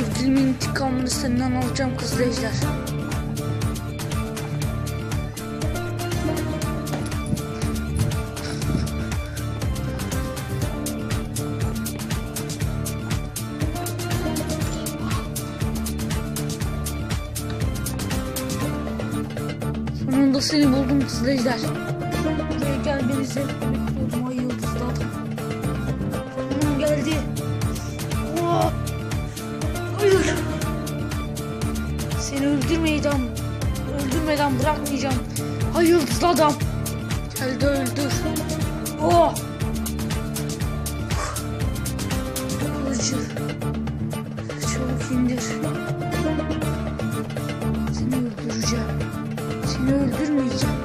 Katilmin intikamını senden alacağım kızıl ejder. Sonunda seni buldum kızıl ejder. Buraya gel beni zevkle Seni öldürmeyeceğim. Öldürmeden bırakmayacağım. Hay yıldızlı adam. Öldür öldür. Oh. Kılıcı. İndir. Seni öldüreceğim. Seni öldürmeyeceğim.